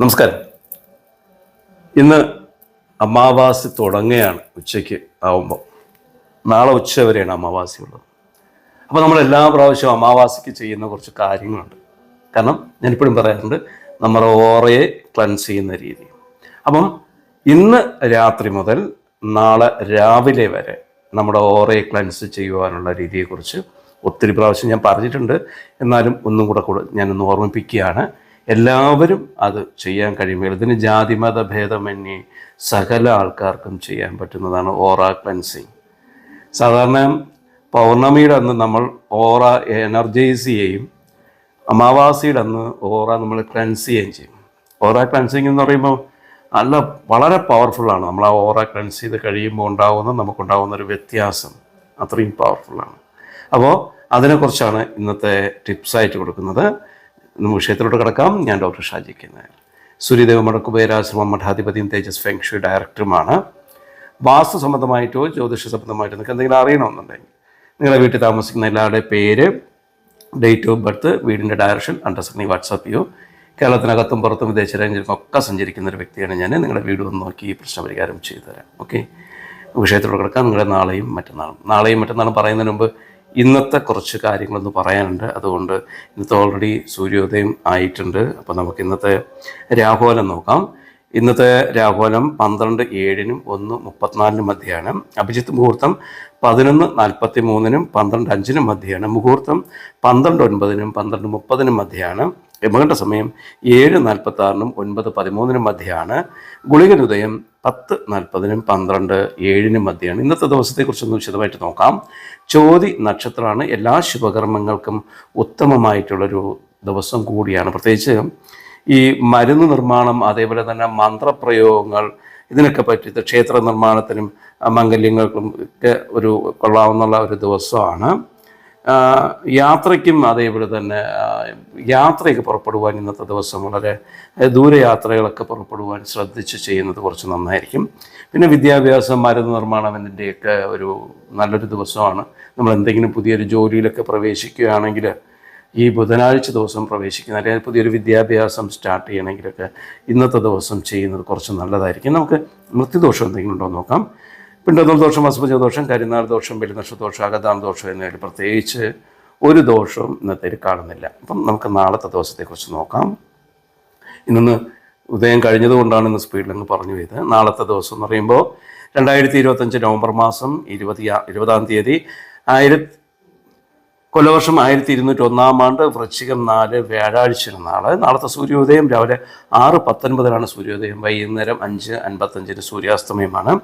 നമസ്കാരം. ഇന്ന് അമാവാസി തുടങ്ങുകയാണ് ഉച്ചയ്ക്ക് ആവുമ്പോൾ. നാളെ ഉച്ച വരെയാണ് അമാവാസി ഉള്ളത് അപ്പോൾ നമ്മൾ എല്ലാ പ്രാവശ്യവും അമാവാസിക്ക് ചെയ്യുന്ന കുറച്ച് കാര്യങ്ങളുണ്ട്. കാരണം ഞാനിപ്പോഴും പറയാറുണ്ട് നമ്മുടെ ഓറയെ ക്ലൻസ് ചെയ്യുന്ന രീതി. അപ്പം ഇന്ന് രാത്രി മുതൽ നാളെ രാവിലെ വരെ നമ്മുടെ ഓറയെ ക്ലൻസ് ചെയ്യുവാനുള്ള രീതിയെക്കുറിച്ച് ഒത്തിരി പ്രാവശ്യം ഞാൻ പറഞ്ഞിട്ടുണ്ട്. എന്നാലും ഒന്നും കൂടെ കൂടെ ഞാനൊന്ന് ഓർമ്മിപ്പിക്കുകയാണ്. എല്ലാവരും അത് ചെയ്യാൻ കഴിയുമ്പോൾ ഇതിന് ജാതിമത ഭേദമന്യേ സകല ആൾക്കാർക്കും ചെയ്യാൻ പറ്റുന്നതാണ് ഓറ ക്ലൻസിങ്. സാധാരണ പൗർണമിയുടെ അന്ന് നമ്മൾ ഓറ എനർജൈസ് ചെയ്യുകയും അമാവാസിയുടെ അന്ന് ഓറ നമ്മൾ ക്ലൻസ് ചെയ്യുകയും ചെയ്യും. ഓറ ക്ലൻസിങ് എന്ന് പറയുമ്പോൾ നല്ല വളരെ പവർഫുള്ളാണ് നമ്മൾ ആ ഓറ ക്ലൻസ് ചെയ്ത് കഴിയുമ്പോൾ ഉണ്ടാകുന്ന നമുക്കുണ്ടാകുന്ന ഒരു വ്യത്യാസം അത്രയും പവർഫുള്ളാണ് അപ്പോൾ അതിനെക്കുറിച്ചാണ് ഇന്നത്തെ ടിപ്സായിട്ട് കൊടുക്കുന്നത്. ഇന്ന് വിഷയത്തിലോട്ട് കിടക്കാം. ഞാൻ ഡോക്ടർ ഷാജി കെ നായർ സൂര്യദേവ മടക്കുപേരാശ്രമം മഠാധിപതിയും തേജസ് ഫെങ്ഷു ഡയറക്ടറുമാണ്. വാസ്തു സംബന്ധമായിട്ടോ ജ്യോതിഷ സംബന്ധമായിട്ടോ നിങ്ങൾക്ക് എന്തെങ്കിലും അറിയണമെന്നുണ്ടെങ്കിൽ നിങ്ങളുടെ വീട്ടിൽ താമസിക്കുന്ന എല്ലാവരുടെ പേര് ഡേറ്റ് ഓഫ് ബർത്ത് വീടിന്റെ ഡയറക്ഷൻ അണ്ടർസ്റ്റാൻഡി വാട്സാപ്പ് ചെയ്യൂ. കേരളത്തിനകത്തും പുറത്തും വിദേശ രാജ്യങ്ങൾക്കും ഒക്കെ സഞ്ചരിക്കുന്ന ഒരു വ്യക്തിയാണ് ഞാൻ. നിങ്ങളുടെ വീട് വന്ന് നോക്കി ഈ പ്രശ്ന പരിഹാരം ചെയ്തു തരാം. ഓക്കെ? വിഷയത്തിലൂടെ കിടക്കാം. നിങ്ങളുടെ നാളെയും മറ്റന്നാളും. നാളെയും മറ്റന്നാളും പറയുന്നതിന് മുമ്പ് ഇന്നത്തെ കുറച്ച് കാര്യങ്ങളൊന്ന് പറയാനുണ്ട്. അതുകൊണ്ട് ഇന്നത്തെ ഓൾറെഡി സൂര്യോദയം ആയിട്ടുണ്ട്. അപ്പോൾ നമുക്ക് ഇന്നത്തെ രാഹുലം നോക്കാം. ഇന്നത്തെ രാഹുലം പന്ത്രണ്ട് ഏഴിനും ഒന്ന് മുപ്പത്തിനാലിനും മധ്യയാണ് അഭിജിത്ത് മുഹൂർത്തം പതിനൊന്ന് നാൽപ്പത്തി മൂന്നിനും പന്ത്രണ്ട് അഞ്ചിനും മധ്യയാണ് മുഹൂർത്തം പന്ത്രണ്ട് ഒൻപതിനും പന്ത്രണ്ട് മുപ്പതിനും മധ്യയാണ് യമകണ്ഠ സമയം ഏഴ് നാൽപ്പത്തി ആറിനും ഒൻപത് പതിമൂന്നിനും മധ്യയാണ് ഗുളികനുദയം പത്ത് നാൽപ്പതിനും പന്ത്രണ്ട് ഏഴിനും മധ്യയാണ് ഇന്നത്തെ ദിവസത്തെക്കുറിച്ചൊന്ന് വിശദമായിട്ട് നോക്കാം. ചോതി നക്ഷത്രമാണ്. എല്ലാ ശുഭകർമ്മങ്ങൾക്കും ഉത്തമമായിട്ടുള്ളൊരു ദിവസം കൂടിയാണ്. പ്രത്യേകിച്ച് ഈ മരുന്ന് നിർമ്മാണം അതേപോലെ തന്നെ മന്ത്രപ്രയോഗങ്ങൾ ഇതിനൊക്കെ പറ്റിയിട്ട് ക്ഷേത്ര നിർമ്മാണത്തിനും മംഗല്യങ്ങൾക്കും ഒക്കെ ഒരു കൊള്ളാവുന്ന ഒരു ദിവസമാണ്. യാത്രയ്ക്കും അതേപോലെ തന്നെ യാത്രയൊക്കെ പുറപ്പെടുവാൻ ഇന്നത്തെ ദിവസം വളരെ ദൂരയാത്രകളൊക്കെ പുറപ്പെടുവാൻ ശ്രദ്ധിച്ച് ചെയ്യുന്നത് കുറച്ച് നന്നായിരിക്കും. പിന്നെ വിദ്യാഭ്യാസം മരുന്ന് നിർമ്മാണം ഇതിന്റെയൊക്കെ ഒരു നല്ലൊരു ദിവസമാണ്. നമ്മൾ എന്തെങ്കിലും പുതിയൊരു ജോലിയിലൊക്കെ പ്രവേശിക്കുകയാണെങ്കിൽ ഈ ബുധനാഴ്ച ദിവസം പ്രവേശിക്കുന്ന അല്ലെങ്കിൽ പുതിയൊരു വിദ്യാഭ്യാസം സ്റ്റാർട്ട് ചെയ്യണമെങ്കിലൊക്കെ ഇന്നത്തെ ദിവസം ചെയ്യുന്നത് കുറച്ച് നല്ലതായിരിക്കും. നമുക്ക് മൃത്യുദോഷം എന്തെങ്കിലും ഉണ്ടോ നോക്കാം. പിണ്ടനൂർ ദോഷം അസുഭജ ദോഷം കരിനാൾ ദോഷം ബലിനക്ഷ ദോഷം അകതാം ദോഷം എന്നിവയിൽ പ്രത്യേകിച്ച് ഒരു ദോഷവും ഇന്നത്തെ കാണുന്നില്ല. അപ്പം നമുക്ക് നാളത്തെ ദിവസത്തെക്കുറിച്ച് നോക്കാം. ഇന്നൊന്ന് ഉദയം കഴിഞ്ഞതുകൊണ്ടാണ് ഇന്ന് സ്പീഡിൽ അങ്ങ് പറഞ്ഞു പോയത്. നാളത്തെ ദിവസം എന്ന് പറയുമ്പോൾ രണ്ടായിരത്തി ഇരുപത്തഞ്ച് നവംബർ മാസം ഇരുപത്തി ഇരുപതാം തീയതി ആയിരത്തി കൊല്ലവർഷം ആയിരത്തി ഇരുന്നൂറ്റി ഒന്നാം ആണ്ട് വൃശ്ചികം നാല് വ്യാഴാഴ്ചയാണ് നാളെ. നാളത്തെ സൂര്യോദയം രാവിലെ ആറ് പത്തൊൻപതിനാണ് സൂര്യോദയം. വൈകുന്നേരം അഞ്ച് അൻപത്തഞ്ചിന് സൂര്യാസ്തമയമാണ്.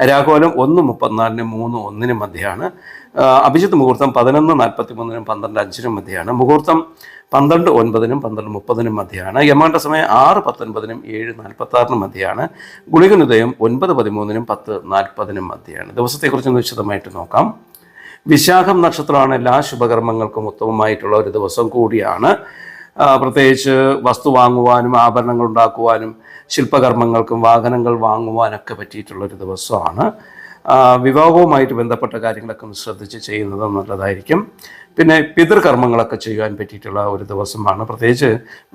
രാഘോലം ഒന്ന് മുപ്പത്തിനാലിന് മൂന്ന് ഒന്നിന് മധ്യയാണ്. ആ, അഭിജിത്ത് മുഹൂർത്തം പതിനൊന്ന് നാൽപ്പത്തി മൂന്നിനും പന്ത്രണ്ട് അഞ്ചിനും മധ്യയാണ്. മുഹൂർത്തം പന്ത്രണ്ട് ഒൻപതിനും പന്ത്രണ്ട് മുപ്പതിനും മധ്യയാണ്. യമാണ്ട സമയം ആറ് പത്തൊൻപതിനും ഏഴ് നാൽപ്പത്തി ആറിനും മധ്യയാണ്. ഗുളികനുദയം ഒൻപത് പതിമൂന്നിനും പത്ത് നാൽപ്പതിനും മധ്യയാണ്. ദിവസത്തെക്കുറിച്ച് വിശദമായിട്ട് നോക്കാം. വിശാഖം നക്ഷത്രമാണ് എല്ലാ ശുഭകർമ്മങ്ങൾക്കും ഉത്തമമായിട്ടുള്ള ഒരു ദിവസം കൂടിയാണ്. പ്രത്യേകിച്ച് വസ്തു വാങ്ങുവാനും ആഭരണങ്ങൾ ഉണ്ടാക്കുവാനും ശില്പകർമ്മങ്ങൾക്കും വാഹനങ്ങൾ വാങ്ങുവാനൊക്കെ പറ്റിയിട്ടുള്ള ഒരു ദിവസമാണ്. വിവാഹവുമായിട്ട് ബന്ധപ്പെട്ട കാര്യങ്ങളൊക്കെ ശ്രദ്ധിച്ച് ചെയ്യുന്നത് നല്ലതായിരിക്കും. പിന്നെ പിതൃകർമ്മങ്ങളൊക്കെ ചെയ്യാൻ പറ്റിയിട്ടുള്ള ഒരു ദിവസമാണ്. പ്രത്യേകിച്ച്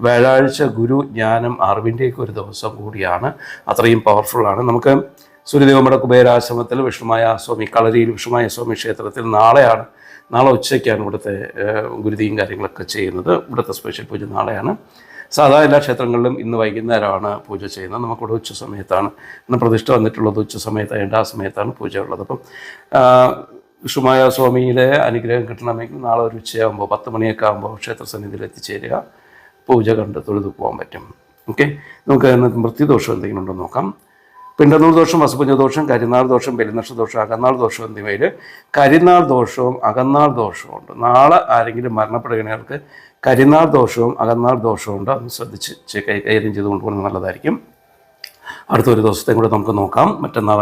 വ്യാഴാഴ്ച ഗുരു ജ്ഞാനം അറിവിന്റെയൊക്കെ ഒരു ദിവസം കൂടിയാണ്. അത്രയും പവർഫുള്ളാണ് നമുക്ക് സൂര്യദേവമട കുബേരാശ്രമത്തിൽ വിഷ്ണുമായ സ്വാമി കളരിയിൽ വിഷ്ണുമായ സ്വാമി ക്ഷേത്രത്തിൽ നാളെയാണ് നാളെ ഉച്ചയ്ക്കാണ് ഇവിടുത്തെ ഗുരുതിയും കാര്യങ്ങളൊക്കെ ചെയ്യുന്നത്. ഇവിടുത്തെ സ്പെഷ്യൽ പൂജ നാളെയാണ്. സാധാരണ എല്ലാ ക്ഷേത്രങ്ങളിലും ഇന്ന് വൈകുന്നേരമാണ് പൂജ ചെയ്യുന്നത്. നമുക്കിവിടെ ഉച്ച സമയത്താണ് ഇന്ന് പ്രതിഷ്ഠ വന്നിട്ടുള്ളത് ഉച്ച സമയത്തായിട്ട് ആ സമയത്താണ് പൂജ ഉള്ളത്. അപ്പം വിഷ്ണുമായ സ്വാമിയുടെ അനുഗ്രഹം കിട്ടണമെങ്കിൽ നാളെ ഒരു ഉച്ചയാകുമ്പോൾ പത്ത് മണിയൊക്കെ ആകുമ്പോൾ ക്ഷേത്ര സന്നിധിയിൽ എത്തിച്ചേരുക. പൂജ കണ്ട് തൊഴുതു പോകാൻ പറ്റും. ഓക്കെ? നമുക്ക് മൃത്യുദോഷം എന്തെങ്കിലും ഉണ്ടോ നോക്കാം. പിണ്ടനൂർ ദോഷം വസുപുഞ്ഞ ദോഷം കരിനാൾ ദോഷം ബലിനക്ഷ ദോഷം അകന്നാൾ ദോഷം എന്നിവയിൽ കരിനാൾ ദോഷവും അകന്നാൾ ദോഷവും ഉണ്ട്. നാളെ ആരെങ്കിലും മരണപ്പെടുകയാണെങ്കിൽ കരിനാൾ ദോഷവും അകന്നാൾ ദോഷവും ഉണ്ട്. അതൊന്ന് ശ്രദ്ധിച്ച് കൈകാര്യം ചെയ്തുകൊണ്ട് പോകുന്നത് നല്ലതായിരിക്കും. അടുത്ത ഒരു ദിവസത്തെ കൂടെ നമുക്ക് നോക്കാം. മറ്റന്നാൾ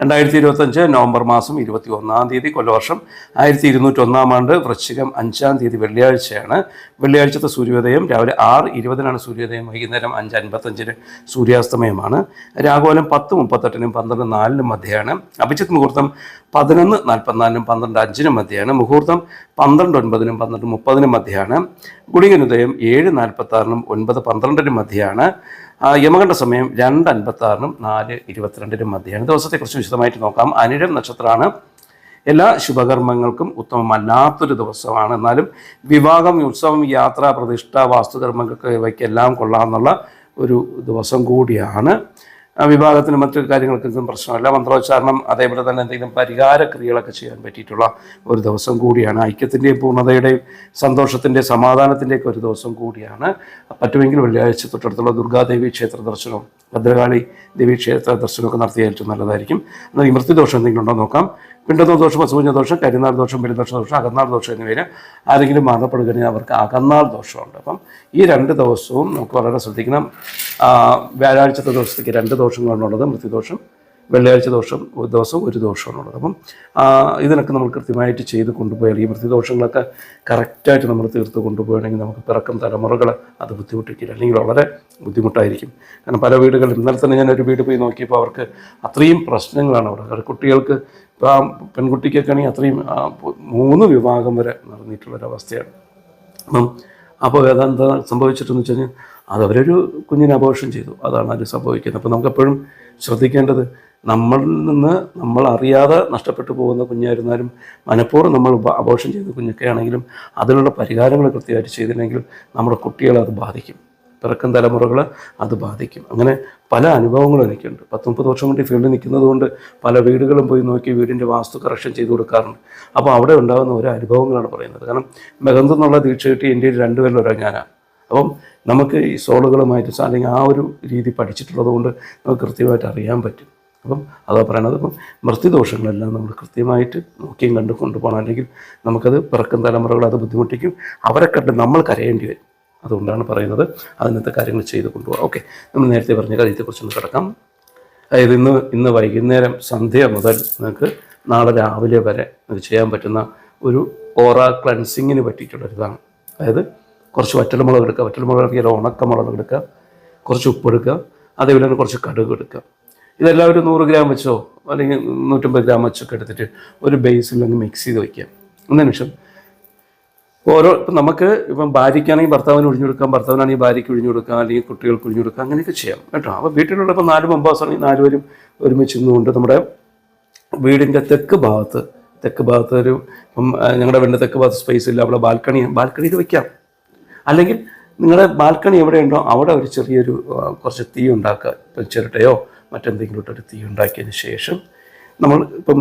രണ്ടായിരത്തി ഇരുപത്തഞ്ച് നവംബർ മാസം ഇരുപത്തി ഒന്നാം തീയതി കൊല്ലവർഷം ആയിരത്തി ഇരുന്നൂറ്റി ഒന്നാം ആണ്ട് വൃശ്ചികം അഞ്ചാം തീയതി വെള്ളിയാഴ്ചയാണ്. വെള്ളിയാഴ്ചത്തെ സൂര്യോദയം രാവിലെ ആറ് ഇരുപതിനാണ് സൂര്യോദയം വൈകുന്നേരം അഞ്ച് അൻപത്തഞ്ചിന് സൂര്യാസ്തമയമാണ്. രാഘോലം പത്ത് മുപ്പത്തെട്ടിനും പന്ത്രണ്ട് നാലിനും മധ്യയാണ്. അഭിജിത്ത് മുഹൂർത്തം പതിനൊന്ന് നാൽപ്പത്തിനാലിനും പന്ത്രണ്ട് അഞ്ചിനും മധ്യയാണ്. മുഹൂർത്തം പന്ത്രണ്ട് ഒൻപതിനും പന്ത്രണ്ട് മുപ്പതിനും മധ്യയാണ്. ഗുളികനുദയം ഏഴ് നാൽപ്പത്തി ആറിനും ഒൻപത് പന്ത്രണ്ടിനും മധ്യയാണ്. യമകണ്ഠ സമയം രണ്ട് അൻപത്തി ആറിനും നാല് ഇരുപത്തിരണ്ടിനും മധ്യയാണ്. ദിവസത്തെക്കുറിച്ച് വിശദമായിട്ട് നോക്കാം. അനിഴം നക്ഷത്രമാണ്. എല്ലാ ശുഭകർമ്മങ്ങൾക്കും ഉത്തമമല്ലാത്തൊരു ദിവസമാണ്. എന്നാലും വിവാഹം ഉത്സവം യാത്ര പ്രതിഷ്ഠ വാസ്തുകർമ്മങ്ങൾക്ക് ഇവയ്ക്കെല്ലാം കൊള്ളാമെന്നുള്ള ഒരു ദിവസം കൂടിയാണ്. വിഭാഗത്തിന് മറ്റു കാര്യങ്ങൾക്കൊന്നും പ്രശ്നമല്ല. മന്ത്രോച്ചാരണം അതേപോലെ തന്നെ എന്തെങ്കിലും പരിഹാര ക്രിയകളൊക്കെ ചെയ്യാൻ പറ്റിയിട്ടുള്ള ഒരു ദിവസം കൂടിയാണ്. ഐക്യത്തിന്റെയും പൂർണതയുടെയും സന്തോഷത്തിന്റെ സമാധാനത്തിന്റെയൊക്കെ ഒരു ദിവസം കൂടിയാണ്. പറ്റുമെങ്കിൽ വെള്ളിയാഴ്ച തൊട്ടടുത്തുള്ള ദുർഗാദേവി ക്ഷേത്ര ദർശനവും ഭദ്രകാളി ദേവി ക്ഷേത്ര ദർശനമൊക്കെ നടത്തിയാൽ ഏറ്റവും നല്ലതായിരിക്കും. എന്നാൽ ഈ മൃത്യുദോഷം എന്തെങ്കിലും ഉണ്ടോ നോക്കാം. പിണ്ടതോ ദോഷം അസൂഞ്ഞ ദോഷം കരിനാൾ ദോഷം പെരുദോഷ ദോഷം അകന്നാൾ ദോഷം എന്നിവയിൽ ആരെങ്കിലും മരണപ്പെടുകയാണെങ്കിൽ അവർക്ക് അകന്നാൾ ദോഷമുണ്ട്. അപ്പം ഈ രണ്ട് ദിവസവും നമുക്ക് വളരെ ശ്രദ്ധിക്കണം. വ്യാഴാഴ്ചത്തെ ദിവസത്തേക്ക് രണ്ട് ദോഷങ്ങളാണുള്ളത് മൃത്യുദോഷം വെള്ളിയാഴ്ച ദോഷം ഒരു ദിവസം ഒരു ദോഷമാണുള്ളത് അപ്പം ഇതിനൊക്കെ നമ്മൾ കൃത്യമായിട്ട് ചെയ്ത് കൊണ്ടുപോയാൽ ഈ മൃത്യുദോഷങ്ങളൊക്കെ കറക്റ്റായിട്ട് നമ്മൾ തീർത്ത് കൊണ്ടുപോകണമെങ്കിൽ നമുക്ക് പിറക്കം തലമുറകൾ അത് ബുദ്ധിമുട്ടിക്കില്ല. അല്ലെങ്കിൽ വളരെ ബുദ്ധിമുട്ടായിരിക്കും. കാരണം പല വീടുകളിൽ ഇന്നലെ തന്നെ ഞാൻ ഒരു വീട് പോയി നോക്കിയപ്പോൾ അവർക്ക് അത്രയും പ്രശ്നങ്ങളാണ് അവിടെ. അവർ കുട്ടികൾക്ക് ഇപ്പോൾ ആ പെൺകുട്ടിക്കൊക്കെ ആണെങ്കിൽ അത്രയും മൂന്ന് വിഭാഗം വരെ നടന്നിട്ടുള്ളൊരവസ്ഥയാണ് അപ്പം അപ്പോൾ വേദാന്ത സംഭവിച്ചിട്ടെന്ന് വെച്ച് കഴിഞ്ഞാൽ അത് അവരൊരു കുഞ്ഞിനെ അപോഷം ചെയ്തു. അതാണ് അത് സംഭവിക്കുന്നത്. അപ്പോൾ നമുക്കെപ്പോഴും ശ്രദ്ധിക്കേണ്ടത് നമ്മളിൽ നിന്ന് നമ്മൾ അറിയാതെ നഷ്ടപ്പെട്ടു പോകുന്ന കുഞ്ഞായിരുന്നാലും മനഃപൂർവം നമ്മൾ അപോഷം ചെയ്ത കുഞ്ഞൊക്കെ ആണെങ്കിലും അതിനുള്ള പരിഹാരങ്ങൾ കൃത്യമായിട്ട് ചെയ്തില്ലെങ്കിൽ നമ്മുടെ കുട്ടികളെ അത് ബാധിക്കും. പിറക്കും തലമുറകൾ അത് ബാധിക്കും. അങ്ങനെ പല അനുഭവങ്ങളും എനിക്കുണ്ട്. പത്ത് മുപ്പത് വർഷം കൊണ്ട് ഈ ഫീൽഡിൽ നിൽക്കുന്നത് കൊണ്ട് പല വീടുകളും പോയി നോക്കി വീടിന്റെ വാസ്തു കറക്ഷൻ ചെയ്തു കൊടുക്കാറുണ്ട്. അപ്പോൾ അവിടെ ഉണ്ടാകുന്ന ഓരോ അനുഭവങ്ങളാണ് പറയുന്നത്. കാരണം മെഹന്ത് എന്നുള്ള ദീക്ഷ കിട്ടി ഇന്ത്യയിൽ രണ്ടുപേരിൽ ഒരാൾ ഞാനാണ്. അപ്പം നമുക്ക് ഈ സോളുകളുമായിട്ട് അല്ലെങ്കിൽ ആ ഒരു രീതി പഠിച്ചിട്ടുള്ളത് കൊണ്ട് നമുക്ക് കൃത്യമായിട്ട് അറിയാൻ പറ്റും. അപ്പം അതാ പറയണത്. ഇപ്പം മൃത്യുദോഷങ്ങളെല്ലാം നമ്മൾ കൃത്യമായിട്ട് നോക്കിയും കണ്ട് കൊണ്ടുപോകണം. അല്ലെങ്കിൽ നമുക്കത് പിറക്കും തലമുറകൾ അത് ബുദ്ധിമുട്ടിക്കും. അവരെ കണ്ട് നമ്മൾ കരയേണ്ടി വരും. അതുകൊണ്ടാണ് പറയുന്നത്. അതിനകത്തെ കാര്യങ്ങൾ ചെയ്ത് കൊണ്ടുപോകാം. ഓക്കെ നമ്മൾ നേരത്തെ പറഞ്ഞ കാര്യത്തെക്കുറിച്ചൊന്ന് കിടക്കാം. അതായത് ഇന്ന് ഇന്ന് വൈകുന്നേരം സന്ധ്യ മുതൽ നിങ്ങൾക്ക് നാളെ രാവിലെ വരെ നിങ്ങൾക്ക് ചെയ്യാൻ പറ്റുന്ന ഒരു ഓറ ക്ലൻസിങ്ങിന് പറ്റിയിട്ടുള്ളൊരിതാണ്. അതായത് കുറച്ച് വറ്റൽമുളക് എടുക്കുക വറ്റൽമുളക് എടുക്കുക ഉണക്കമുളക് എടുക്കുക കുറച്ച് ഉപ്പ് എടുക്കുക അതേപോലെ തന്നെ കുറച്ച് കടുക് എടുക്കുക ഇതെല്ലാം ഒരു നൂറ് ഗ്രാം വെച്ചോ അല്ലെങ്കിൽ നൂറ്റമ്പത് ഗ്രാം വെച്ചൊക്കെ എടുത്തിട്ട് ഒരു ബേസിൽ അങ്ങ് മിക്സ് ചെയ്ത് വയ്ക്കുക. ശേഷം ഓരോ ഇപ്പം നമുക്ക് ഇപ്പം ഭാര്യയ്ക്കാണെങ്കിൽ ഭർത്താവിന് ഒഴിഞ്ഞു കൊടുക്കാം ഭർത്താവിനാണെങ്കിൽ ഭാര്യയ്ക്ക് ഒഴിഞ്ഞു കൊടുക്കാം അല്ലെങ്കിൽ കുട്ടികൾക്ക് ഒഴിഞ്ഞു കൊടുക്കാം അങ്ങനെയൊക്കെ ചെയ്യാം കേട്ടോ. അപ്പോൾ വീട്ടിലുള്ള ഇപ്പം നാല് മെമ്പേഴ്സാണെങ്കിൽ നാലുപേരും ഒരുമിച്ച് നിന്നുകൊണ്ട് നമ്മുടെ വീടിന്റെ തെക്ക് ഭാഗത്ത് തെക്ക് ഭാഗത്ത് ഒരു ഇപ്പം ഞങ്ങളുടെ വീടിന്റെ തെക്ക് ഭാഗത്ത് സ്പേസ് ഇല്ല. അവിടെ ബാൽക്കണി ബാൽക്കണിയിൽ വെക്കാം. അല്ലെങ്കിൽ നിങ്ങളുടെ ബാൽക്കണി എവിടെയുണ്ടോ അവിടെ ഒരു ചെറിയൊരു കുറച്ച് തീ ഉണ്ടാക്കുക. ഇപ്പം ചിരട്ടയോ മറ്റെന്തെങ്കിലും ഇട്ടൊരു തീ ഉണ്ടാക്കിയതിന് ശേഷം നമ്മൾ ഇപ്പം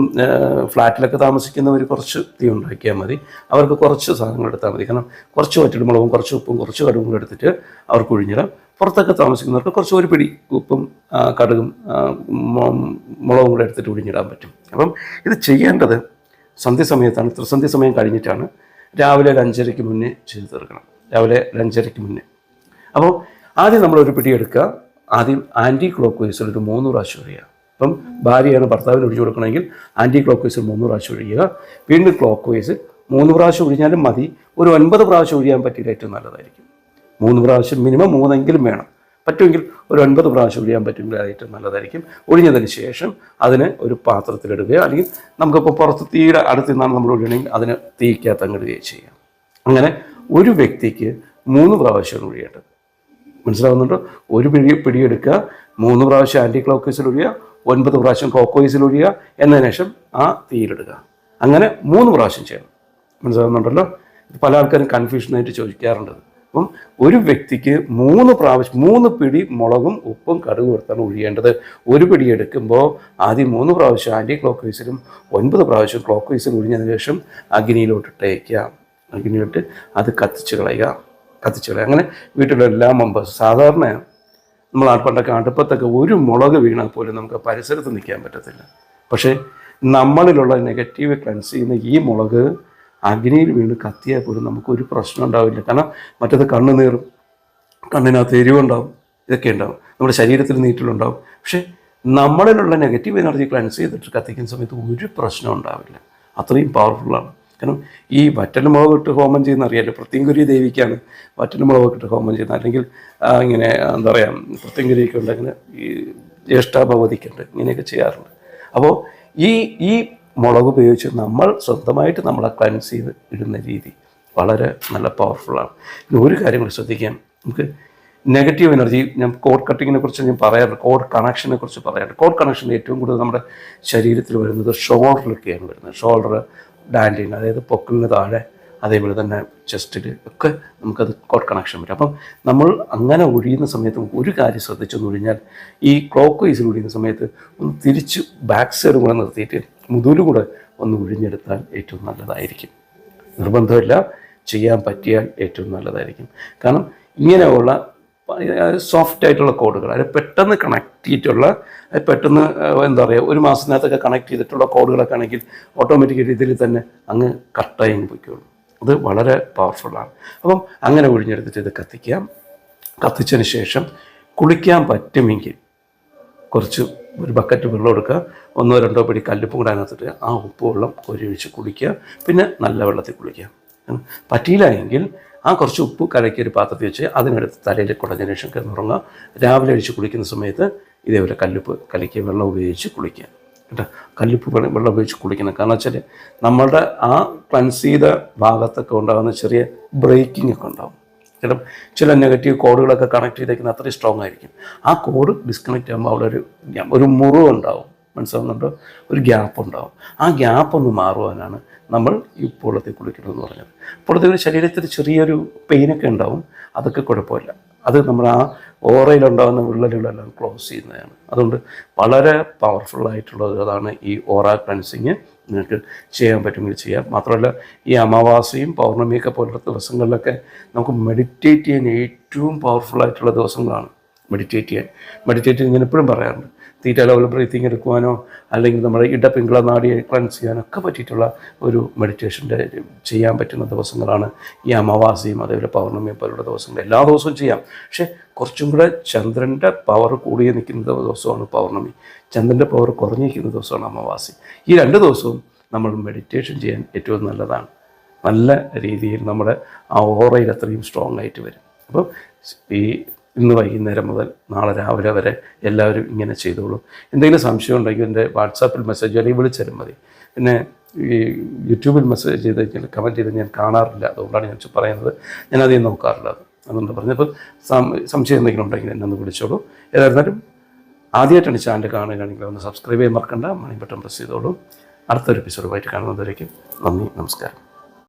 ഫ്ലാറ്റിലൊക്കെ താമസിക്കുന്നവർ കുറച്ച് തീ ഉണ്ടാക്കിയാൽ മതി. അവർക്ക് കുറച്ച് സാധനങ്ങൾ എടുത്താൽ മതി. കാരണം കുറച്ച് വറ്റിടുമുളകും കുറച്ച് ഉപ്പും കുറച്ച് കടുകും കൂടെ എടുത്തിട്ട് അവർക്ക് ഒഴിഞ്ഞിടാം. പുറത്തൊക്കെ താമസിക്കുന്നവർക്ക് കുറച്ച് ഒരു പിടി ഉപ്പും കടുകും മുളകും കൂടെ എടുത്തിട്ട് ഒഴിഞ്ഞിടാൻ പറ്റും. അപ്പം ഇത് ചെയ്യേണ്ടത് സന്ധ്യസമയത്താണ് ത്രിസന്ധ്യ സമയം കഴിഞ്ഞിട്ടാണ്. രാവിലെ ഒരു അഞ്ചരയ്ക്ക് മുന്നേ ചെയ്ത് തീർക്കണം. രാവിലെ ഒരു അഞ്ചരയ്ക്ക് മുന്നേ. അപ്പോൾ ആദ്യം നമ്മൾ ഒരു പിടി എടുക്കുക. ആദ്യം ആന്റി ക്ലോക്ക് വൈസിൽ ഒരു മൂന്ന് പ്രാവശ്യം ഒഴിയുക അപ്പം ഭാര്യയാണ് ഭർത്താവിന് ഒഴിച്ചു കൊടുക്കണമെങ്കിൽ ആന്റി ക്ലോക്ക് വൈസ് മൂന്ന് പ്രാവശ്യം ഒഴിയുക. വീണ്ടും ക്ലോക്ക് വൈസ് മൂന്ന് പ്രാവശ്യം ഒഴിഞ്ഞാലും മതി. ഒരു ഒൻപത് പ്രാവശ്യം ഒഴിയാൻ പറ്റിയത് ഏറ്റവും നല്ലതായിരിക്കും. മൂന്ന് പ്രാവശ്യം മിനിമം മൂന്നെങ്കിലും വേണം. പറ്റുമെങ്കിൽ ഒരു ഒൻപത് പ്രാവശ്യം ഒഴിയാൻ പറ്റുമെങ്കിൽ അത് ഏറ്റവും നല്ലതായിരിക്കും. ഒഴിഞ്ഞതിന് ശേഷം അതിന് ഒരു പാത്രത്തിലിടുകയോ അല്ലെങ്കിൽ നമുക്കിപ്പോൾ പുറത്ത് തീയുടെ അടുത്ത് നിന്നാണ് നമ്മൾ ഒഴിയണമെങ്കിൽ അതിന് തീക്കകത്ത് അങ്ങിടുകയോ ചെയ്യാം. അങ്ങനെ ഒരു വ്യക്തിക്ക് മൂന്ന് പ്രാവശ്യം ഒഴിയേണ്ടത്. മനസ്സിലാവുന്നുണ്ടോ? ഒരു പിടി പിടിയെടുക്കുക മൂന്ന് പ്രാവശ്യം ആന്റി ക്ലോക്ക് വൈസിൽ ഒഴിയുക. ഒൻപത് പ്രാവശ്യം ക്ലോക്ക് ഒഴിയുക എന്നതിന് ശേഷം ആ തീയിലിടുക. അങ്ങനെ മൂന്ന് പ്രാവശ്യം ചെയ്യണം. മനസ്സിലാവുന്നുണ്ടല്ലോ? ഇത് പല ആൾക്കാരും കൺഫ്യൂഷനായിട്ട് ചോദിക്കാറുണ്ട്. അപ്പം ഒരു വ്യക്തിക്ക് മൂന്ന് പ്രാവശ്യം മൂന്ന് പിടി മുളകും ഉപ്പും കടുക് എടുത്താണ് ഒഴിയേണ്ടത്. ഒരു പിടി എടുക്കുമ്പോൾ ആദ്യം മൂന്ന് പ്രാവശ്യം ആന്റി ക്ലോക്ക് വൈസിലും ഒൻപത് പ്രാവശ്യം ക്ലോക്ക് വൈസിൽ ഒഴിഞ്ഞതിന് ശേഷം അഗ്നിയിലോട്ട് ഇട്ടേക്കുക. അഗ്നിയിലോട്ട് അത് കത്തിച്ച് കളയുക. കത്തിച്ച് കളയുക. അങ്ങനെ വീട്ടിലുള്ള എല്ലാ മെമ്പേഴ്സ് സാധാരണ നമ്മൾ പണ്ടൊക്കെ അടുപ്പത്തൊക്കെ ഒരു മുളക് വീണാൽ പോലും നമുക്ക് പരിസരത്ത് നിൽക്കാൻ പറ്റത്തില്ല. പക്ഷേ നമ്മളിലുള്ള നെഗറ്റീവ് ക്ലൻസ് ചെയ്യുന്ന ഈ മുളക് അഗ്നിയിൽ വീണ് കത്തിയാൽ പോലും നമുക്ക് ഒരു പ്രശ്നം ഉണ്ടാവില്ല. കാരണം മറ്റത് കണ്ണ് നീറും കണ്ണിനകത്ത് എരിവുണ്ടാവും ഇതൊക്കെ ഉണ്ടാവും. നമ്മുടെ ശരീരത്തിൽ നീറ്റിലുണ്ടാവും പക്ഷേ നമ്മളിലുള്ള നെഗറ്റീവ് എനർജി ക്ലൻസ് ചെയ്തിട്ട് കത്തിക്കുന്ന സമയത്ത് ഒരു പ്രശ്നം ഉണ്ടാവില്ല. അത്രയും പവർഫുള്ളാണ് കാരണം ഈ വറ്റൽമുളക് ഇട്ട് ഹോമം ചെയ്യുന്ന അറിയാലോ? പ്രത്യങ്കുരി ദേവിക്കാണ് വറ്റൽമുളക് ഇട്ട് ഹോമം ചെയ്യുന്നത്. അല്ലെങ്കിൽ ഇങ്ങനെ എന്താ പറയുക പ്രത്യങ്കുരിയൊക്കെ ഉണ്ട്. അങ്ങനെ ഈ ജ്യേഷ്ഠാഭവതിക്കുണ്ട് ഇങ്ങനെയൊക്കെ ചെയ്യാറുണ്ട്. അപ്പോൾ ഈ ഈ മുളക് ഉപയോഗിച്ച് നമ്മൾ സ്വന്തമായിട്ട് നമ്മളെ ക്ലൻസ് ചെയ്ത് ഇടുന്ന രീതി വളരെ നല്ല പവർഫുള്ളാണ് പിന്നെ ഒരു കാര്യം കൂടി ശ്രദ്ധിക്കാം. നമുക്ക് നെഗറ്റീവ് എനർജി ഞാൻ കോഡ് കട്ടിങ്ങിനെ കുറിച്ച് ഞാൻ പറയാറുണ്ട് കോഡ് കണക്ഷനെ കുറിച്ച് പറയാറുണ്ട് കോഡ് കണക്ഷൻ ഏറ്റവും കൂടുതൽ നമ്മുടെ ശരീരത്തിൽ വരുന്നത് ഷോൾഡറിലൊക്കെയാണ് വരുന്നത്. ഷോൾഡർ ഡാൻഡിങ് അതായത് പൊക്കിളിന് താഴെ അതേപോലെ തന്നെ ചെസ്റ്റിൽ ഒക്കെ നമുക്കത് കോഡ് കണക്ഷൻ വരും. അപ്പം നമ്മൾ അങ്ങനെ ഒഴിയുന്ന സമയത്ത് ഒരു കാര്യം ശ്രദ്ധിച്ചെന്ന് ഒഴിഞ്ഞാൽ ഈ ക്ലോക്ക് വൈസിൽ ഒഴിയുന്ന സമയത്ത് ഒന്ന് തിരിച്ച് ബാക്ക് സൈഡ് കൂടെ നിർത്തിയിട്ട് മുതുകിൽ കൂടെ ഒന്ന് ഒഴിഞ്ഞെടുത്താൽ ഏറ്റവും നല്ലതായിരിക്കും. നിർബന്ധമില്ല ചെയ്യാൻ പറ്റിയാൽ ഏറ്റവും നല്ലതായിരിക്കും. കാരണം ഇങ്ങനെയുള്ള സോഫ്റ്റ് ആയിട്ടുള്ള കോഡുകൾ. അത് പെട്ടെന്ന് കണക്ട് ചെയ്തിട്ടുള്ള പെട്ടെന്ന് എന്താ പറയുക ഒരു മാസത്തിനകത്തൊക്കെ കണക്ട് ചെയ്തിട്ടുള്ള കോഡുകളൊക്കെ ആണെങ്കിൽ ഓട്ടോമാറ്റിക് രീതിയിൽ തന്നെ അങ്ങ് കട്ടായി പോയിക്കോളൂ. അത് വളരെ പവർഫുള്ളാണ് അപ്പം അങ്ങനെ ഒഴിഞ്ഞെടുത്തിട്ട് ഇത് കത്തിക്കാം. കത്തിച്ചതിന് ശേഷം കുളിക്കാൻ പറ്റുമെങ്കിൽ കുറച്ച് ഒരു ബക്കറ്റ് വെള്ളം എടുക്കുക. ഒന്നോ രണ്ടോ പിടി കല്ലുപ്പും കൂടെ അതിനകത്തിട്ട് ആ ഉപ്പ് വെള്ളം ഒഴിച്ച് കുളിക്കുക. പിന്നെ നല്ല വെള്ളത്തിൽ കുളിക്കുക. പറ്റിയില്ല എങ്കിൽ ആ കുറച്ച് ഉപ്പ് കലക്കി ഒരു പാത്രത്തിൽ വെച്ച് അതിനെടുത്ത് തലയിൽ കുടഞ്ഞതിന് ശേഷം കിടന്നുറങ്ങുക രാവിലെ അഴിച്ച് കുളിക്കുന്ന സമയത്ത് ഇതേപോലെ കല്ലുപ്പ് കലക്കിയ വെള്ളം ഉപയോഗിച്ച് കുളിക്കുക. കേട്ടോ? കല്ലുപ്പ് വെള്ളം ഉപയോഗിച്ച് കുളിക്കണം. കാരണം വെച്ചാൽ നമ്മളുടെ ആ ക്ലൻസ് ചെയ്ത ഭാഗത്തൊക്കെ ഉണ്ടാകുന്ന ചെറിയ ബ്രേക്കിംഗ് ഒക്കെ ഉണ്ടാകും ചില ചില നെഗറ്റീവ് കോഡുകളൊക്കെ കണക്ട് ചെയ്തേക്കുന്ന അത്രയും സ്ട്രോങ് ആയിരിക്കും. ആ കോഡ് ഡിസ്കണക്റ്റ് ആകുമ്പോൾ അവിടെ ഒരു ഒരു മുറിവ് ഉണ്ടാവും. മനസ്സിലാവുന്നുണ്ടോ? ഒരു ഗ്യാപ്പ് ഉണ്ടാവും. ആ ഗ്യാപ്പ് ഒന്ന് മാറുവാനാണ് നമ്മൾ ഈ കുളിക്കണം എന്ന് പറഞ്ഞത്. ഇപ്പോഴത്തെ ഒരു ശരീരത്തിൽ ചെറിയൊരു പെയിനൊക്കെ ഉണ്ടാവും. അതൊക്കെ കുഴപ്പമില്ല. അത് നമ്മൾ ആ ഓറയിലുണ്ടാകുന്ന വിള്ളലുകളെല്ലാം ക്ലോസ് ചെയ്യുന്നതാണ്. അതുകൊണ്ട് വളരെ പവർഫുൾ ആയിട്ടുള്ളത് അതാണ് ഈ ഓറ ക്ലൻസിങ് നിങ്ങൾക്ക് ചെയ്യാൻ പറ്റുമെങ്കിൽ ചെയ്യാം. മാത്രമല്ല ഈ അമാവാസിയും പൗർണമിയൊക്കെ പോലുള്ള ദിവസങ്ങളിലൊക്കെ നമുക്ക് മെഡിറ്റേറ്റ് ചെയ്യാൻ ഏറ്റവും പവർഫുൾ ആയിട്ടുള്ള ദിവസങ്ങളാണ്. മെഡിറ്റേറ്റ് ചെയ്യാൻ. മെഡിറ്റേറ്റ് ഞാൻ എപ്പോഴും പറയാറുണ്ട്. തീറ്റ ലെവൽ ബ്രീത്തിങ് എടുക്കുവാനോ അല്ലെങ്കിൽ നമ്മുടെ ഇടപിങ്കള നാടിയെ ക്ലൻസ് ചെയ്യാനോ ഒക്കെ പറ്റിയിട്ടുള്ള ഒരു മെഡിറ്റേഷന്റെ ചെയ്യാൻ പറ്റുന്ന ദിവസങ്ങളാണ് ഈ അമാവാസിയും അതേപോലെ പൗർണമിയും പോലുള്ള ദിവസങ്ങൾ. എല്ലാ ദിവസവും ചെയ്യാം. പക്ഷേ കുറച്ചും കൂടെ ചന്ദ്രന്റെ പവർ കൂടിയ നിൽക്കുന്ന ദിവസമാണ് പൗർണമി. ചന്ദ്രന്റെ പവർ കുറഞ്ഞിരിക്കുന്ന ദിവസമാണ് അമാവാസി. ഈ രണ്ട് ദിവസവും നമ്മൾ മെഡിറ്റേഷൻ ചെയ്യാൻ ഏറ്റവും നല്ലതാണ്. നല്ല രീതിയിൽ നമ്മുടെ ആ ഓറയിൽ അത്രയും സ്ട്രോങ് ആയിട്ട് വരും. അപ്പം ഈ ഇന്ന് വൈകുന്നേരം മുതൽ നാളെ രാവിലെ വരെ എല്ലാവരും ഇങ്ങനെ ചെയ്തോളൂ. എന്തെങ്കിലും സംശയം ഉണ്ടെങ്കിൽ എന്റെ വാട്സാപ്പിൽ മെസ്സേജ് അല്ലെങ്കിൽ വിളിച്ചാലും മതി. പിന്നെ ഈ യൂട്യൂബിൽ മെസ്സേജ് ചെയ്ത് കഴിഞ്ഞാൽ കമന്റ് ചെയ്ത് ഞാൻ കാണാറില്ല. അതുകൊണ്ടാണ് ഞാൻ പറയുന്നത്. ഞാൻ അധികം നോക്കാറില്ല അത്. അതുകൊണ്ട് പറഞ്ഞപ്പോൾ സംശയം എന്തെങ്കിലും ഉണ്ടെങ്കിൽ എന്നെ ഒന്ന് വിളിച്ചോളൂ. ഏതായിരുന്നാലും ആദ്യമായിട്ടാണ് ചാനൽ കാണുകയാണെങ്കിൽ ഒന്ന് സബ്സ്ക്രൈബ് ചെയ്യാൻ മറക്കണ്ട. മണി ബട്ടൺ പ്രസ് ചെയ്തോളൂ. അടുത്തൊരു എപ്പിസോഡുമായിട്ട് കാണുന്നതുവരേക്കും നന്ദി നമസ്കാരം.